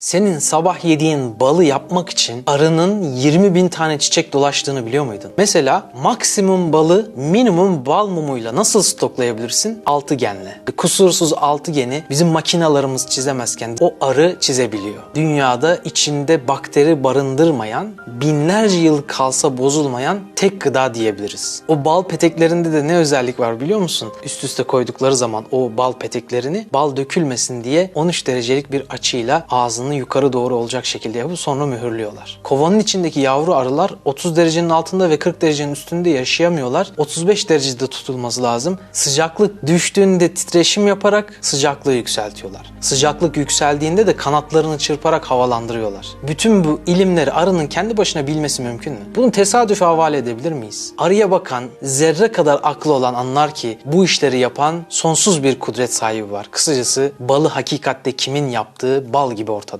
Senin sabah yediğin balı yapmak için arının 20 bin tane çiçek dolaştığını biliyor muydun? Mesela maksimum balı minimum bal mumuyla nasıl stoklayabilirsin? Altıgenle. Kusursuz altıgeni bizim makinalarımız çizemezken o arı çizebiliyor. Dünyada içinde bakteri barındırmayan, binlerce yıl kalsa bozulmayan tek gıda diyebiliriz. O bal peteklerinde de ne özellik var biliyor musun? Üst üste koydukları zaman o bal peteklerini bal dökülmesin diye 13 derecelik bir açıyla ağzını yukarı doğru olacak şekilde yapıp sonra mühürlüyorlar. Kovanın içindeki yavru arılar 30 derecenin altında ve 40 derecenin üstünde yaşayamıyorlar. 35 derecede tutulması lazım. Sıcaklık düştüğünde titreşim yaparak sıcaklığı yükseltiyorlar. Sıcaklık yükseldiğinde de kanatlarını çırparak havalandırıyorlar. Bütün bu ilimleri arının kendi başına bilmesi mümkün mü? Bunu tesadüfe havale edebilir miyiz? Arıya bakan, zerre kadar aklı olan anlar ki bu işleri yapan sonsuz bir kudret sahibi var. Kısacası balı hakikatte kimin yaptığı bal gibi ortada.